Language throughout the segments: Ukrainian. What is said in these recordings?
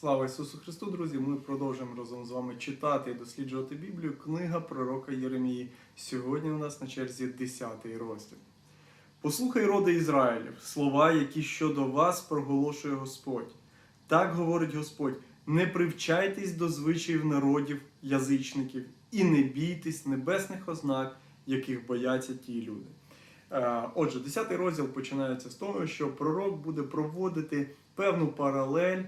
Слава Ісусу Христу, друзі! Ми продовжуємо разом з вами читати і досліджувати Біблію. Книга пророка Єремії. Сьогодні у нас на черзі 10 розділ. Послухай, роди Ізраїлів, слова, які щодо вас проголошує Господь. Так говорить Господь: не привчайтесь до звичаїв народів, язичників, і не бійтесь небесних ознак, яких бояться ті люди. Е, Отже, 10 розділ починається з того, що пророк буде проводити певну паралель,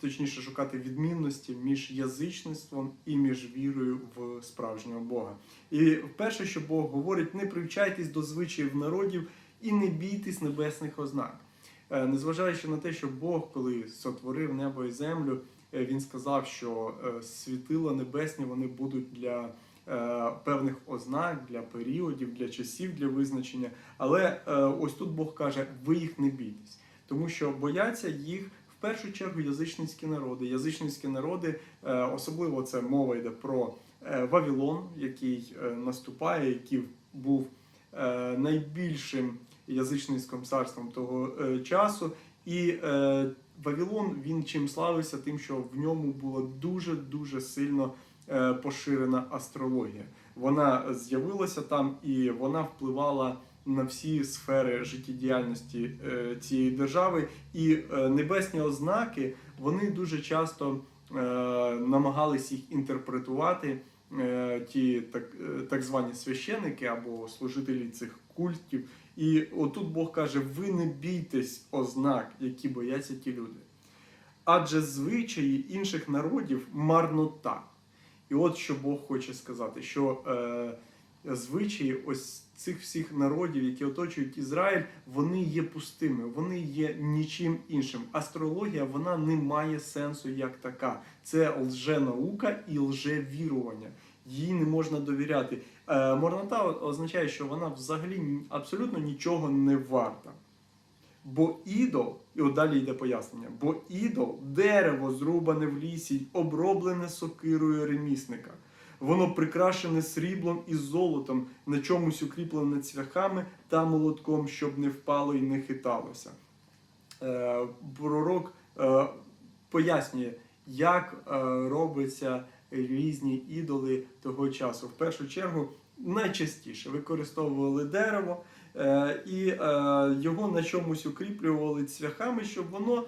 точніше шукати відмінності між язичництвом і між вірою в справжнього Бога. І перше, що Бог говорить, не привчайтесь до звичаїв народів і не бійтесь небесних ознак. Е, Незважаючи на те, що Бог, коли сотворив небо і землю, е, він сказав, що е, світила небесні вони будуть для е, певних ознак, для періодів, для часів, для визначення. Але е, ось тут Бог каже: ви їх не бійтесь, тому що бояться їх. Першу чергу язичницькі народи. Язичницькі народи, е, особливо це мова йде про е, Вавилон, який е, наступає, який був найбільшим язичницьким царством того часу. І Вавилон він чим славився, тим, що в ньому була дуже дуже сильно поширена астрологія. Вона з'явилася там і вона впливала на всі сфери життєдіяльності е, цієї держави. І е, небесні ознаки вони дуже часто е, намагались їх інтерпретувати. Ті так, так звані священики або служителі цих культів. І отут Бог каже: ви не бійтесь ознак, які бояться ті люди. Адже звичаї інших народів марнота. І от що Бог хоче сказати, що е, звичаї ось цих всіх народів, які оточують Ізраїль, вони є пустими, вони є нічим іншим. Астрологія вона не має сенсу як така. Це лженаука і лжевірування. Їй не можна довіряти. Е, Марнота означає, що вона взагалі абсолютно нічого не варта. Бо ідол, і от далі йде пояснення, бо ідол дерево зрубане в лісі, оброблене сокирою ремісника. Воно прикрашене сріблом і золотом, на чомусь укріплене цвяхами та молотком, щоб не впало і не хиталося. Е, пророк е, пояснює, як е, робиться різні ідоли того часу. В першу чергу, найчастіше використовували дерево і його на чомусь укріплювали цвяхами, щоб воно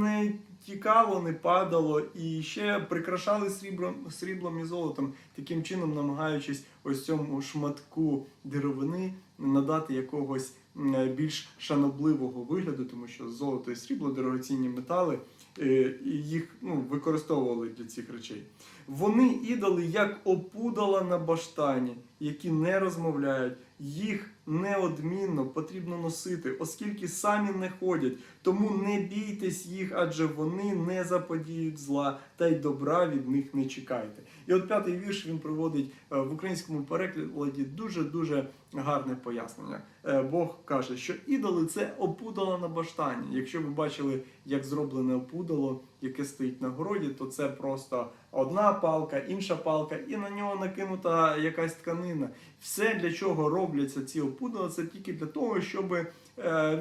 не тікало, не падало, і ще прикрашали сріблом, сріблом і золотом, таким чином намагаючись ось цьому шматку деревини надати якогось м, більш шанобливого вигляду, тому що золото і срібло дорогоцінні метали, е, їх ну, використовували для цих речей. Вони ідоли як опудала на баштані, які не розмовляють, їх неодмінно потрібно носити, оскільки самі не ходять. Тому не бійтесь їх, адже вони не заподіють зла, та й добра від них не чекайте. І от п'ятий вірш він проводить е, в українському перекладі дуже дуже гарне пояснення. Е, Бог каже, що ідоли це опудало на баштані. Якщо ви бачили, як зроблене опудало, яке стоїть на городі, то це просто одна палка, інша палка, і на нього накинута якась тканина. Все, для чого робляться ці опудала, це тільки для того, щоб е,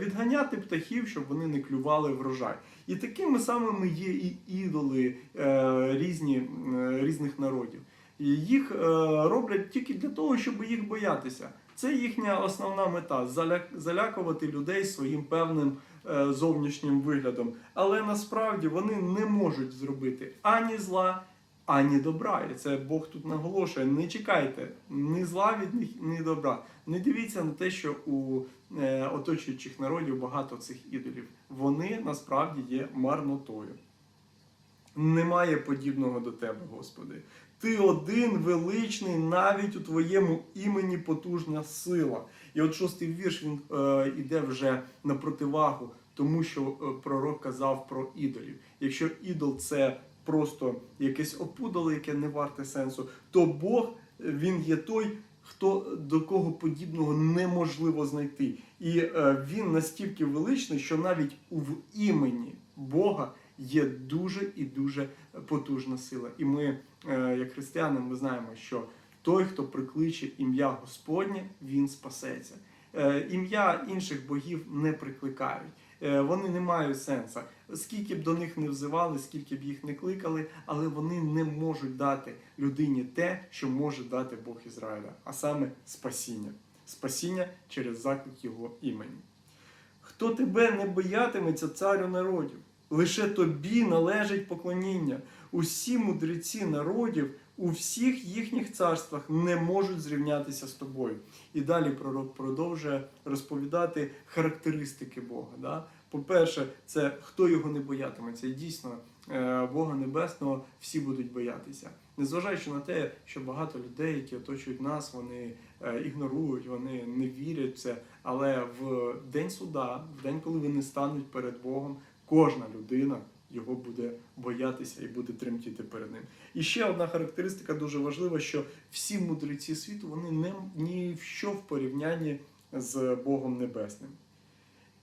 відганяти птахів, щоб вони не клювали врожай. І такими самими є і ідоли е, різні, е, різних народів. І їх роблять тільки для того, щоб їх боятися. Це їхня основна мета залякувати людей своїм певним зовнішнім виглядом. Але насправді вони не можуть зробити ані зла, ані добра. І це Бог тут наголошує. Не чекайте ні зла від них, ні добра. Не дивіться на те, що у е, оточуючих народів багато цих ідолів. Вони насправді є марнотою. Немає подібного до тебе, Господи. Ти один величний, навіть у твоєму імені потужна сила. І от шостий вірш він е, іде вже на противагу, тому що е, пророк казав про ідолів. Якщо ідол це просто якесь опудало, яке не варте сенсу, то Бог він є той, хто до кого подібного неможливо знайти. І е, він настільки величний, що навіть в імені Бога є дуже і дуже потужна сила. І ми, е, як християни, ми знаємо, що той, хто прикличе ім'я Господнє, він спасеться. Е, Ім'я інших богів не прикликають. Е, вони не мають сенсу. Скільки б до них не взивали, скільки б їх не кликали, але вони не можуть дати людині те, що може дати Бог Ізраїля, а саме спасіння. Спасіння через заклик Його імені. Хто тебе не боятиметься, царю народів? Лише тобі належить поклоніння. Усі мудреці народів у всіх їхніх царствах не можуть зрівнятися з тобою. І далі пророк продовжує розповідати характеристики Бога. Да? По-перше, це хто його не боятиметься. Дійсно, е, Бога Небесного всі будуть боятися. Незважаючи на те, що багато людей, які оточують нас, вони е, ігнорують, вони не вірять в це. Але в день суда, в день, коли вони стануть перед Богом, кожна людина його буде боятися і буде тремтіти перед ним. І ще одна характеристика дуже важлива, що всі мудреці світу вони не ні в що в порівнянні з Богом Небесним.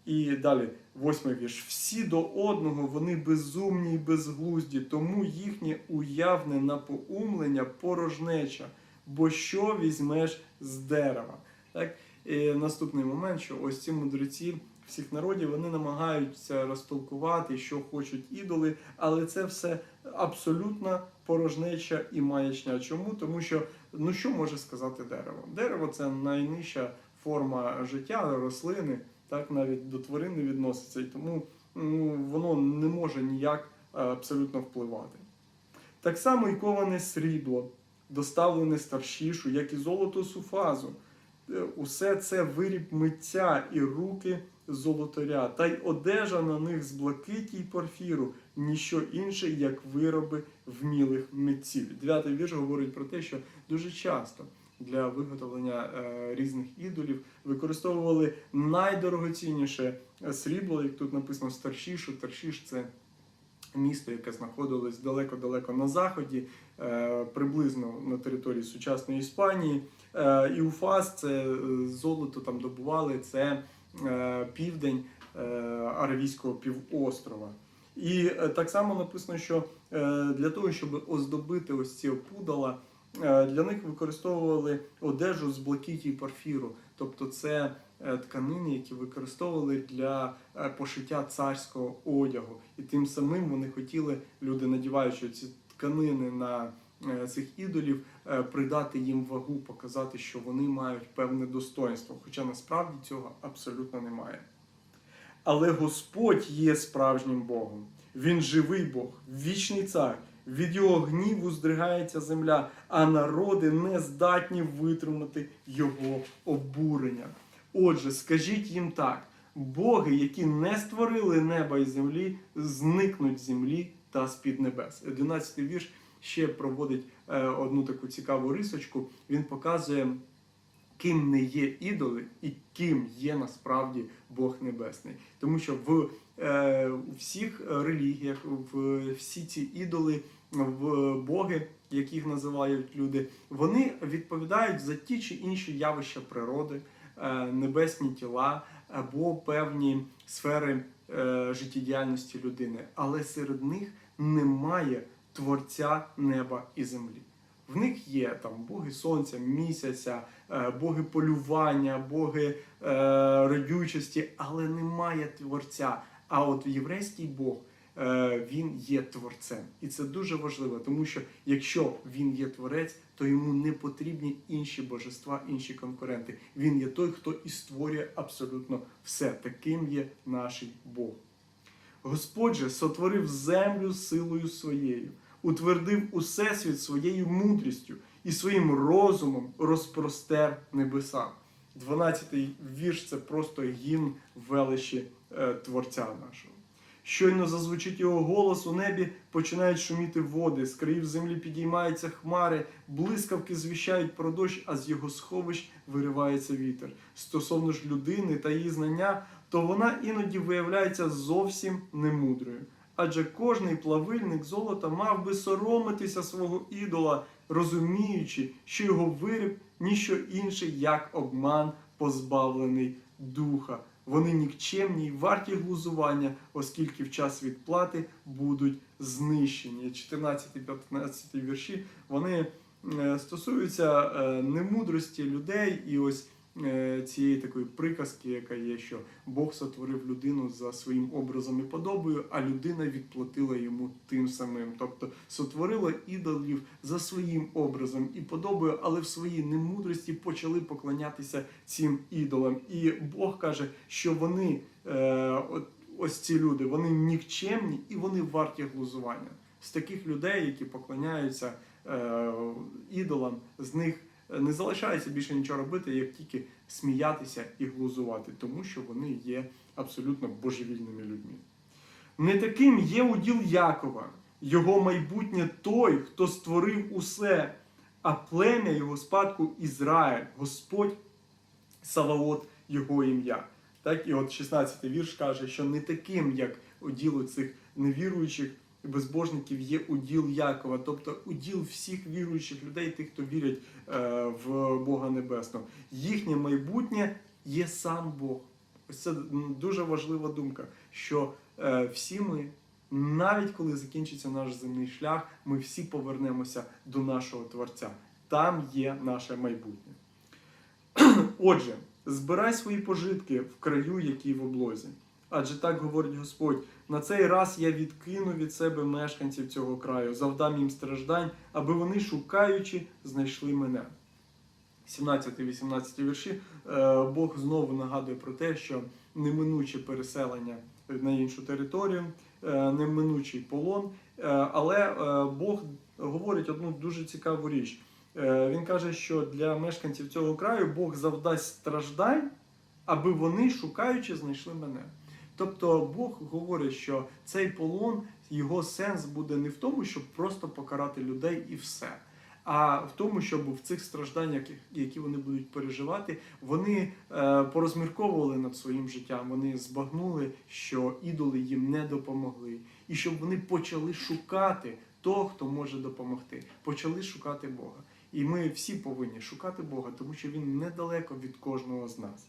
І далі, восьмий вірш. Всі до одного вони безумні і безглузді, тому їхнє уявне напоумлення порожнеча. Бо що візьмеш з дерева? Так? І наступний момент, що ось ці мудреці всіх народів вони намагаються розтолкувати, що хочуть ідоли, але це все абсолютна порожнеча і маячня. Чому? Тому що ну що може сказати дерево? Дерево це найнижча форма життя рослини, так навіть до тварин не відноситься, і тому ну, воно не може ніяк е, абсолютно впливати. Так само і коване срібло, доставлене старшішу, як і золото суфазу. Е, Усе це виріб митця і руки золотаря, та й одежа на них з блакиті й порфіру, ніщо інше, як вироби вмілих митців. Дев'ятий вірш говорить про те, що дуже часто для виготовлення е, різних ідолів використовували найдорогоцінніше срібло, як тут написано старшішу. Таршіш це місто, яке знаходилось далеко-далеко на заході, е, приблизно на території сучасної Іспанії. Е, І Уфас це золото там добували, це південь Аравійського півострова. І так само написано, що для того, щоб оздобити ось ці опудала, для них використовували одежу з блакиті і порфіру. Тобто це е, тканини, які використовували для е, пошиття царського одягу. І тим самим вони хотіли, люди, надіваючи ці тканини на е, цих ідолів, е, придати їм вагу, показати, що вони мають певне достоинство. Хоча насправді цього абсолютно немає. Але Господь є справжнім Богом. Він живий Бог, вічний цар. Від його гніву здригається земля, а народи не здатні витримати його обурення. Отже, скажіть їм так: боги, які не створили неба і землі, зникнуть з землі та з-під небес. 11 вірш ще проводить е, одну таку цікаву рисочку. Він показує ким не є ідоли і ким є насправді Бог Небесний. Тому що в е, всіх релігіях, в всі ці ідоли, в боги, яких називають люди, вони відповідають за ті чи інші явища природи, е, небесні тіла або певні сфери е, життєдіяльності людини. Але серед них немає творця неба і землі. В них є там боги сонця, місяця, е, боги полювання, боги е, родючості, але немає творця. А от єврейський Бог е, він є творцем, і це дуже важливо, тому що якщо він є творець, то йому не потрібні інші божества, інші конкуренти. Він є той, хто і створює абсолютно все. Таким є наш Бог. Господь же сотворив землю силою своєю, утвердив усесвіт своєю мудрістю і своїм розумом розпростер небеса. 12-й вірш це просто гімн величі е, Творця нашого. Щойно зазвучить його голос у небі, починають шуміти води, з країв землі підіймаються хмари, блискавки звіщають про дощ, а з його сховищ виривається вітер. Стосовно ж людини та її знання, то вона іноді виявляється зовсім немудрою. Адже кожний плавильник золота мав би соромитися свого ідола, розуміючи, що його виріб ніщо інше, як обман, позбавлений духа. Вони нікчемні й варті глузування, оскільки в час відплати будуть знищені. 14-15 вірші вони е, стосуються е, немудрості людей, і ось цієї такої приказки, яка є, що Бог сотворив людину за своїм образом і подобою, а людина відплатила йому тим самим. Тобто сотворила ідолів за своїм образом і подобою, але в своїй немудрості почали поклонятися цим ідолам. І Бог каже, що вони, е, ось ці люди, вони нікчемні і вони варті глузування. З таких людей, які поклоняються е, ідолам, з них не залишається більше нічого робити, як тільки сміятися і глузувати, тому що вони є абсолютно божевільними людьми. Не таким є уділ Якова, його майбутнє той, хто створив усе, а плем'я його спадку Ізраїль, Господь Саваот, його ім'я. Так, і от 16 вірш каже, що не таким, як уділ цих невіруючих безбожників, є уділ Якова, тобто уділ всіх віруючих людей, тих, хто вірять е, в Бога Небесного. Їхнє майбутнє є сам Бог. Ось це дуже важлива думка, що е, всі ми, навіть коли закінчиться наш земний шлях, ми всі повернемося до нашого Творця. Там є наше майбутнє. Отже, збирай свої пожитки в краю, який в облозі. Адже так говорить Господь: на цей раз я відкину від себе мешканців цього краю, завдам їм страждань, аби вони, шукаючи, знайшли мене. 17-18 вірші е, Бог знову нагадує про те, що неминуче переселення на іншу територію, е, неминучий полон. Е, Але Бог говорить одну дуже цікаву річ. Він каже, що для мешканців цього краю Бог завдасть страждань, аби вони, шукаючи, знайшли мене. Тобто Бог говорить, що цей полон, його сенс буде не в тому, щоб просто покарати людей і все. А в тому, щоб в цих стражданнях, які вони будуть переживати, вони е, порозмірковували над своїм життям, вони збагнули, що ідоли їм не допомогли, і щоб вони почали шукати того, хто може допомогти, почали шукати Бога. І ми всі повинні шукати Бога, тому що Він недалеко від кожного з нас.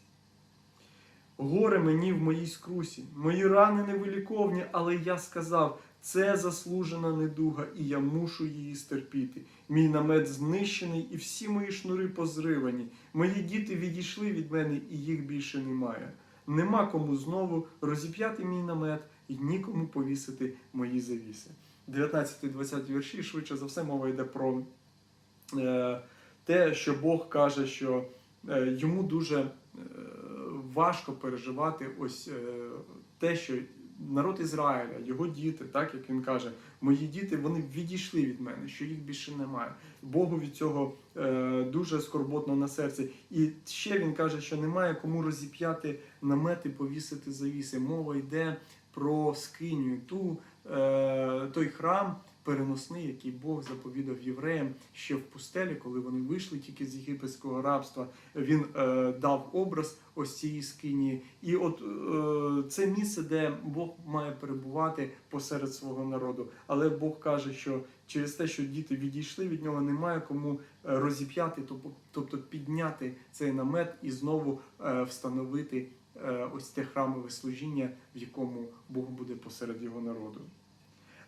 Горе мені в моїй скрусі, мої рани невиліковні, але я сказав, це заслужена недуга, і я мушу її стерпіти. Мій намет знищений, і всі мої шнури позривані. Мої діти відійшли від мене, і їх більше немає. Нема кому знову розіп'яти мій намет і нікому повісити мої завіси. 19-20 вірші, швидше за все, мова йде про е, те, що Бог каже, що е, йому дуже е, важко переживати ось е, те, що народ Ізраїля, його діти, так як він каже, мої діти вони відійшли від мене, що їх більше немає. Богу від цього е, дуже скорботно на серці. І ще він каже, що немає кому розіп'яти намети, повісити завіси. Мова йде про скиню, ту, е, той храм переносний, який Бог заповідав євреям ще в пустелі, коли вони вийшли тільки з єгипетського рабства. Він е, дав образ ось цієї скині. І от е, це місце, де Бог має перебувати посеред свого народу. Але Бог каже, що через те, що діти відійшли від нього, немає кому е, розіп'яти, тобто- підняти цей намет і знову е, встановити е, ось те храмове служіння, в якому Бог буде посеред його народу.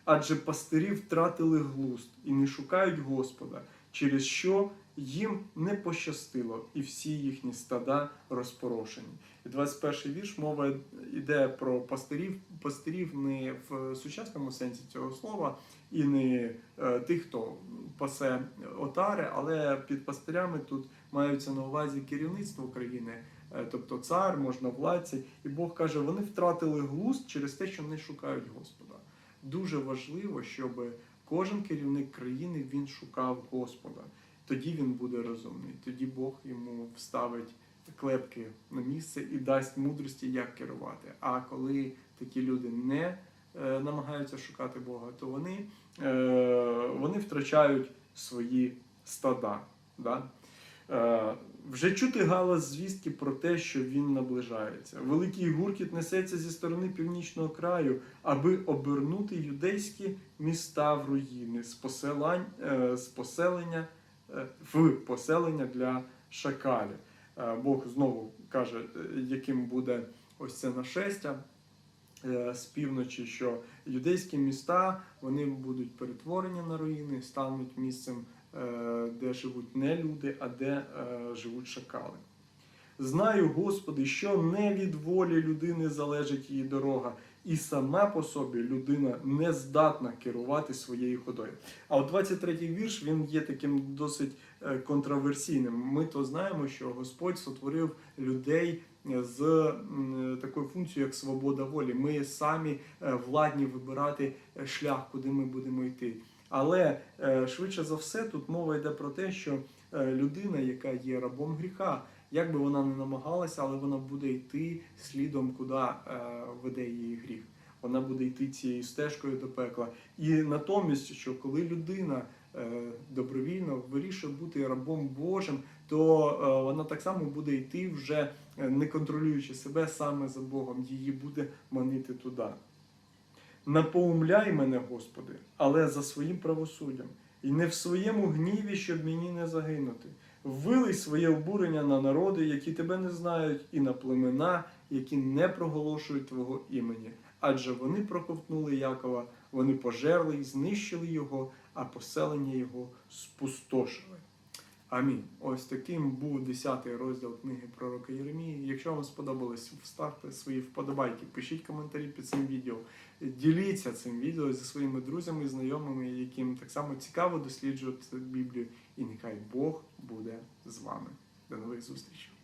Адже пастирі втратили глузд і не шукають Господа, через що їм не пощастило, і всі їхні стада розпорошені. І 21 вірш мова йде про пастирів, пастирів не в сучасному сенсі цього слова, і не е, тих, хто пасе отари, але під пастирями тут маються на увазі керівництво країни, е, тобто цар, можновладці. І Бог каже, вони втратили глузд через те, що не шукають Господа. Дуже важливо, щоб кожен керівник країни він шукав Господа. Тоді він буде розумний. Тоді Бог йому вставить клепки на місце і дасть мудрості, як керувати. А коли такі люди не е, намагаються шукати Бога, то вони, е, вони втрачають свої стада. Да? Е, вже чути галас звістки про те, що він наближається. Великий гуркіт несеться зі сторони північного краю, аби обернути юдейські міста в руїни з, поселань, е, з поселення е, в поселення для шакалів. Бог знову каже, яким буде ось це нашестя з півночі, що юдейські міста вони будуть перетворені на руїни, стануть місцем, де живуть не люди, а де е, живуть шакали. Знаю, Господи, що не від волі людини залежить її дорога, і сама по собі людина не здатна керувати своєю ходою. А от 23-й вірш він є таким досить е, контроверсійним. Ми то знаємо, що Господь сотворив людей з такою функцією, як свобода волі. Ми самі е, владні вибирати е, шлях, куди ми будемо йти. Але е, швидше за все тут мова йде про те, що е, людина, яка є рабом гріха, як би вона не намагалася, але вона буде йти слідом, куди е, веде її гріх. Вона буде йти цією стежкою до пекла. І натомість, що коли людина добровільно вирішує бути рабом Божим, то вона так само буде йти вже не контролюючи себе саме за Богом, її буде манити туди. Напоумляй мене, Господи, але за своїм правосуддям, і не в своєму гніві, щоб мені не загинути. Вилий своє обурення на народи, які тебе не знають, і на племена, які не проголошують Твого імені. Адже вони проковтнули Якова, вони пожерли і знищили його, а поселення його спустошили. Амінь. Ось таким був 10 розділ книги пророка Єремії. Якщо вам сподобалось, вставте свої вподобайки, пишіть коментарі під цим відео. Діліться цим відео зі своїми друзями і знайомими, яким так само цікаво досліджувати Біблію. І нехай Бог буде з вами. До нових зустрічей!